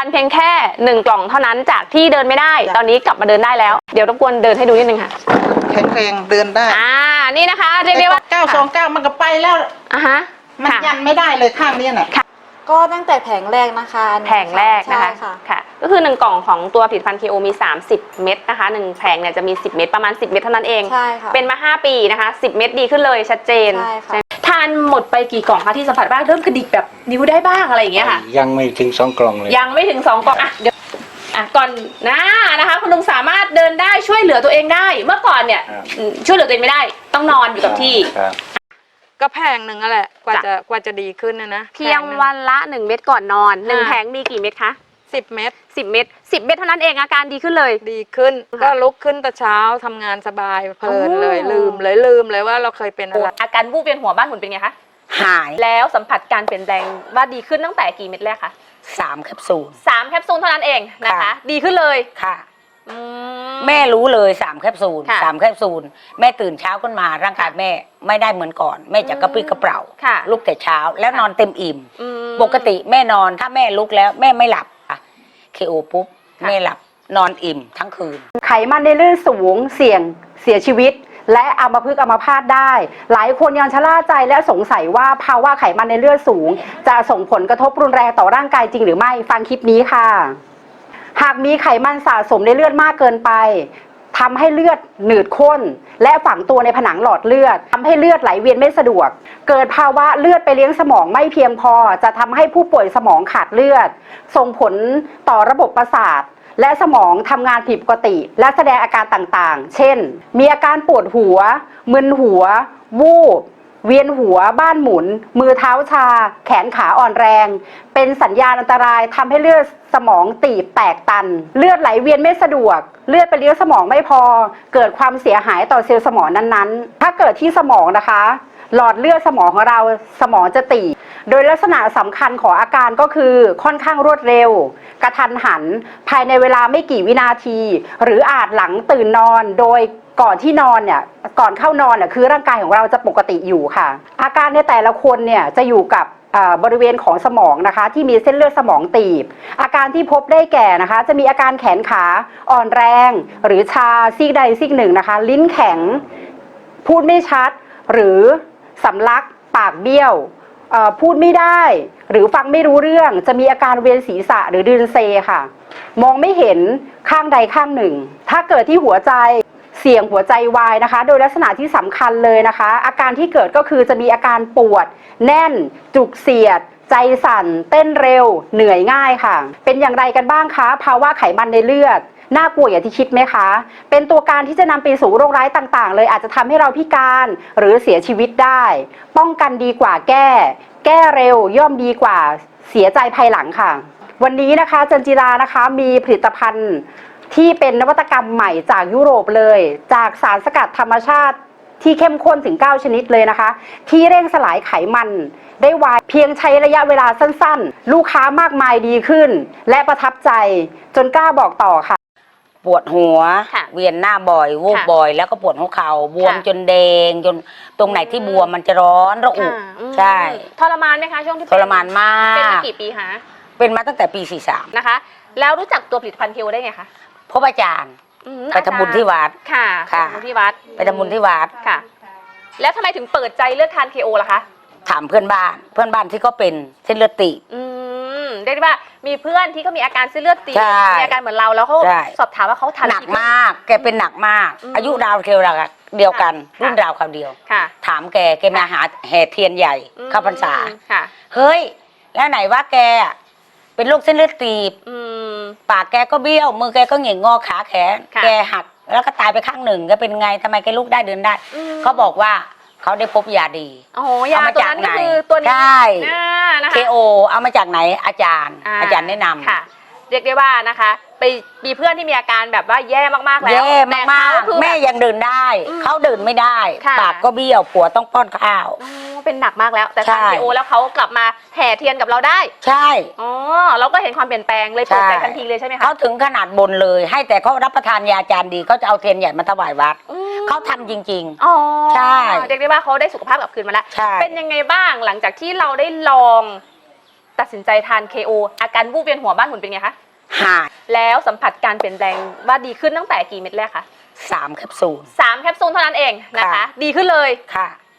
านเพียงแค่หนึ่งกล่องเท่านั้นจากที่เดินไม่ได้ ตอนนี้กลับมาเดินได้แล้ว เดี๋ยวรบกวนเดินให้ดูนิดนึงค่ะ แข็งแรงเดินได้อ่า นี่นะคะเรียกได้ว่าเก้าสองเก้ามันก็ไปแล้ว อะฮะมันค่ะยันไม่ได้เลยข้างเนี้ยน่ะ ก็ตั้งแต่แผงแรกนะคะอันนี้แผงแรกนะคะใช่ค่ะ ค่ะ ก็คือ 1 กล่องของตัวผลิตภัณฑ์ KO มี 30 เม็ดนะคะ 1 แผงเนี่ยจะมี 10 เม็ดประมาณ 10 เม็ดเท่านั้นเอง ใช่ค่ะ เป็นมา 5 ปีนะคะ 10 เม็ดดีขึ้นเลยชัดเจน ใช่ค่ะทาน หมดไปกี่กล่องคะที่สัมผัสบ้างเริ่มกระดิกแบบนิ้วได้บ้างอะไรอย่างเงี้ยค่ะ ยังไม่ถึงสองกล่องเลย ยังไม่ถึง2กล่องอะเดี๋ยวอะก่อนหนะนะคะ คุณลุงสามารถเดินได้ช่วยเหลือตัวเองได้ เมื่อก่อนเนี่ยครับ อืมช่วยเหลือตัวเองไม่ได้ ต้องนอนอยู่กับที่ ครับก็แพงหนึ่งนั่นแหละกว่าจ้ะ จะกว่าจะดีขึ้นนะนะเพียงวันละ 1 เม็ดก่อนนอน1อ่าแผงมีกี่เม็ดคะ สิบเม็ด10เม็ด10เม็ดเท่านั้นเองอาการดีขึ้นเลย ดีขึ้นค่ะก็ลุกขึ้นแต่เช้าทำงานสบายเพลินเลยโอ้ลืมเลยลืมเลยว่าเราเคยเป็นอะไรอาการวูบเวียนหัวบ้านหมุนเป็นไงคะหายแล้วสัมผัสการเปลี่ยนแปลงว่าดีขึ้นตั้งแต่กี่เม็ดแรกคะสามแคปซูลสามแคปซูลเท่านั้นเองนะคะค่ะดีขึ้นเลยค่ะอืแม่รู้เลยสามแคปซูลค่ะสามแคปซูลแม่ตื่นเช้าขึ้นมาร่างกายแม่ไม่ได้เหมือนก่อน แม่จะกระปรี้กระเปร่าค่ะลุกแต่เช้าแล้วนอนเต็มอิ่มอืมปกติแม่นอนถ้าแม่ลุกแล้วแม่ไม่หลับ เคโอปุ๊บค่ะแม่หลับนอนอิ่มทั้งคืน ไขมันในเลือดสูงเสี่ยงเสียชีวิต และอัมพฤกษ์อัมพาตได้ หลายคนยังชะล่าใจและสงสัยว่าภาวะไขมันในเลือดสูง จะส่งผลกระทบรุนแรงต่อร่างกายจริงหรือไม่ฟังคลิปนี้ค่ะ หากมีไขมันสะสมในเลือดมากเกินไป ทำให้เลือดหนืดข้น และฝังตัวในผนังหลอดเลือดทำให้เลือดไหลเวียนไม่สะดวก เกิดภาวะเลือดไปเลี้ยงสมองไม่เพียงพอ จะทำให้ผู้ป่วยสมองขาดเลือด ส่งผลต่อระบบประสาท และสมองทำงานผิดปกติ และแสดงอาการต่างๆ เช่น มีอาการปวดหัว มึนหัว วูบ เวียนหัวบ้านหมุน มือเท้าชา แขนขาอ่อนแรง เป็นสัญญาณอันตรายทำให้เลือดสมองตีบแตกตัน เลือดไหลเวียนไม่สะดวก เลือดไปเลี้ยงสมองไม่พอ เกิดความเสียหายต่อเซลล์สมองนั้นๆ ถ้าเกิดที่สมองนะคะ หลอดเลือดสมองของเราสมองจะตีบโดยลักษณะสำคัญของอาการก็คือค่อนข้างรวดเร็ว กระทันหัน ภายในเวลาไม่กี่วินาที หรืออาจหลังตื่นนอนโดย ก่อนที่นอนเนี่ยก่อนเข้านอนเนี่ยคือร่างกายของเราจะปกติอยู่ค่ะ อาการในแต่ละคนเนี่ยจะอยู่กับบริเวณของสมองนะคะ ที่มีเส้นเลือดสมองตีบ อาการที่พบได้แก่นะคะ จะมีอาการแขนขาอ่อนแรง หรือชาซีกใดซีกหนึ่งนะคะ ลิ้นแข็ง พูดไม่ชัด หรือสำลักปากเบี้ยวพูดไม่ได้ หรือฟังไม่รู้เรื่องจะมีอาการเวียนศีรษะหรือดืนเซค่ะ มองไม่เห็นข้างใดข้างหนึ่ง ถ้าเกิดที่หัวใจ เสี่ยงหัวใจวายนะคะ โดยลักษณะที่สำคัญเลยนะคะ อาการที่เกิดก็คือจะมีอาการปวด แน่น จุกเสียด ใจสั่น เต้นเร็ว เหนื่อยง่ายค่ะ เป็นอย่างไรกันบ้างคะภาวะไขมันในเลือดน่ากลัวอย่างที่คิดไหมคะ เป็นตัวการที่จะนำไปสู่โรคร้ายต่างๆ เลยอาจจะทำให้เราพิการหรือเสียชีวิตได้ ป้องกันดีกว่าแก้ แก้เร็วย่อมดีกว่าเสียใจภายหลังค่ะ วันนี้นะคะจันจิรานะคะมีผลิตภัณฑ์ ที่เป็นนวัตกรรมใหม่จากยุโรปเลย จากสารสกัดธรรมชาติที่เข้มข้นถึง 9 ชนิดเลยนะคะ ที่เร่งสลายไขมันได้ไวเพียงใช้ระยะเวลาสั้นๆ ลูกค้ามากมายดีขึ้น และประทับใจจนกล้าบอกต่อค่ะ ปวดหัว ค่ะเวียนหน้าบ่อยวูบค่ะบ่อย แล้วก็ปวดหัวเข่าบวมค่ะ จนแดงจนตรงไหนที่บวมมันจะร้อนระอุ ค่ะอืมใช่ ทรมานไหมคะช่วงที่ทเป็นรมานมาเป็นมาก กี่ปีคะเป็นมาตั้งแต่ปี43นะคะ แล้วรู้จักตัวผลิตภัณฑ์ KO ได้ไงคะ พบอาจารย์ อืมไปทำบุญที่วัด ค่ะค่ะ ไปทำบุญที่วัดไปทำบุญที่วัด ค่ะ แล้วทำไมถึงเปิดใจเลือกทาน KO ล่ะคะ ถามเพื่อนบ้าน เพื่อนบ้านที่ก็เป็นเส้นเลือดตีบ อืมเรียกได้ว่ามีเพื่อนที่ก็มีอาการเส้นเลือดตีบใช่มีอาการเหมือนเราแล้วเขาใช่ สอบถามว่าเขาทาน หนักกี่เม็ดมาก แกเป็นหนักมาก อืมอายุราวเคียวเดียวกันค่ะ รุ่นราวคราวเดียว ค่ะ ถามแกแกมาหาแห่เทียนใหญ่อืมเข้าพรรษา ค่ะ เฮ้ย แล้วไหนว่าแกอะ เป็นโรคเส้นเลือดตีบอืม ปากแกก็เบี้ยว มือแกก็เหง่งงอขาแขน ค่ะ แกหักแล้วก็ตายไปข้างหนึ่งแกเป็นไงทำไมแกลุกได้เดินได้อืมเขาบอกว่าเขาได้พบยาดี โอ้โหยาเอามาตัวจากนั้นก็ไหนคือตัวนี้ใช่ อ่านะคะเคโอเอามาจากไหนอาจารย์ อาจารย์แนะนำ ค่ะ เรียกได้ว่านะคะ ไปมีเพื่อนที่มีอาการแบบว่าแย่มากๆแล้วแย่แต่มากเขคือๆ แม่บบ ยังเดินได้ อืมเขาเดินไม่ได้ ค่ะ ปากก็เบี้ยวผัวต้องป้อนข้าวโอ้ เป็นหนักมากแล้ว แต่ทานใช่ KO แล้วเขากลับมาแห่เทียนกับเราได้ใช่ อ๋อเราก็เห็นความเปลี่ยนแปลงเลยเปิดใจใช่ ทันทีเลยใช่ไหมคะเขาถึงขนาดบนเลย ให้แต่เขารับประทานยาจารย์ดีเขาจะเอาเทียนใหญ่มาถวายวัดอืมเขาทำจริง อ๋อใช่ เรียกได้ว่าเขาได้สุขภาพกลับคืนมาแล้วใช่ เป็นยังไงบ้างหลังจากที่เราได้ลอง ตัดสินใจทาน KO อาการวูบเวียนหัวบ้านหมุนเป็นไงคะหายแล้วสัมผัสการเปลี่ยนแปลงว่าดีขึ้นตั้งแต่กี่เม็ดแรกคะสามแคปซูล สามแคปซูลเท่านั้นเองนะคะ ค่ะ ดีขึ้นเลย ค่ะอื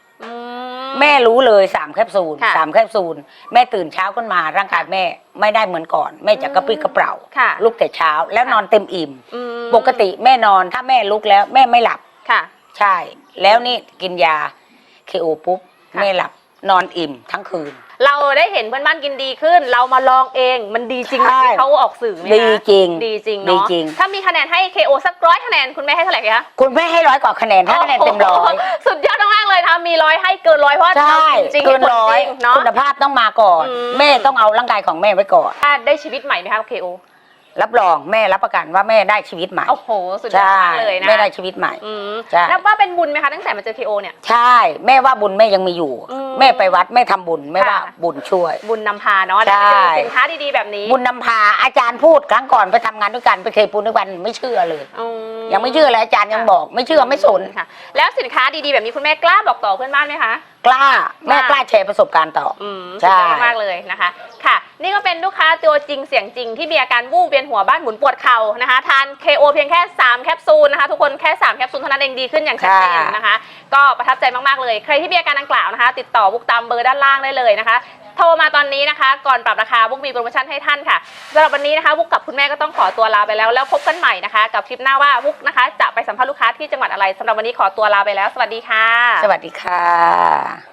แม่รู้เลยสามแคปซูลค่ะสามแคปซูลแม่ตื่นเช้าขึ้นมาร่างกายแม่ไม่ได้เหมือนก่อน แม่จะกระปรี้กระเปร่าค่ะ ลุกแต่เช้าแล้วค่ะนอนเต็มอิ่ม อืมปกติแม่นอนถ้าแม่ลุกแล้วแม่ไม่หลับค่ะ ใช่ แล้วนี่กินยาเคโอปุ๊บค่ะ แม่หลับนอนอิ่มทั้งคืน เราได้เห็นเพื่อนบ้านกินดีขึ้น เรามาลองเองมันดีจริงไหมใช่ ที่เขาออกสื่อไหมคะดีจริง ดีจริงดีเนาะจริง ถ้ามีคะแนนให้ KO สักร้อยคะแนนคุณแม่ให้เท่าไหร่คะคุณแม่ให้ร้อยกว่าคะแนนถ้าคะแนนเต็มร้อย โโหสุดยอดมากๆเลยนะคะ มีร้อยให้เกินร้อยเพราะว่าใช่เรากินจริงเกินร้อยผลจงเนาะ คุณภาพต้องมาก่อน อืม แม่ต้องเอาร่างกายของแม่ไว้ก่อนถ้าได้ชีวิตใหม่ไหมคะ KO รับรองแม่รับประกันว่าแม่ได้ชีวิตใหม่โอ้โห สุดยอดใช่มากเลยนะ แม่ได้ชีวิตใหม่อืมใช่นับว่าเป็นบุญไหมคะตั้งแต่มาเจอ KO เนี่ย ใช่ แม่ว่าบุญแม่ยังมีอยู่ อืมแม่ไปวัดแม่ทำบุญแม่ว่าค่ะ บุญช่วย บุญนำพาเนาะใช่ได้ไปเจอสินค้าดีๆแบบนี้บุญนำพาอาจารย์พูดครั้งก่อนไปทำงานด้วยกันไปเคยปูนด้วยกันไม่เชื่อเลย อืยังไม่เชื่อเลยอาจารย์ยังบอก ไม่เชื่อไม่สน ค่ะ แล้วสินค้าดีๆแบบนี้คุณแม่กล้าบอกต่อเพื่อนบ้านไหมคะกล้าแม่ว่ากล้าแชร์ประสบการณ์ต่ออืมใช่สุดยอดมากๆเลยนะคะ ค่ะ นี่ก็เป็นลูกค้าตัวจริงเสียงจริงที่มีอาการวูบเวียนหัวบ้านหมุนปวดเข่านะคะ ทาน KO เพียงแค่ 3 แคปซูลนะคะ ทุกคนแค่ 3 แคปซูลเท่านั้นเองดีขึ้นอย่างชัดเจนนะคะ ก็ประทับใจมากๆเลย ใครที่มีอาการดังกล่าวนะคะ ติดต่อบุกตามเบอร์ด้านล่างได้เลยนะคะโทรมาตอนนี้นะคะ ก่อนปรับราคาบุกมีโปรโมชั่นให้ท่านค่ะสำหรับวันนี้นะคะบุกกับคุณแม่ก็ต้องขอตัวลาไปแล้ว แล้วพบกันใหม่นะคะ กับคลิปหน้าว่าบุกนะคะ จะไปสัมภาษณ์ลูกค้าที่จังหวัดอะไรสำหรับวันนี้ขอตัวลาไปแล้ว สวัสดีค่ะ สวัสดีค่ะ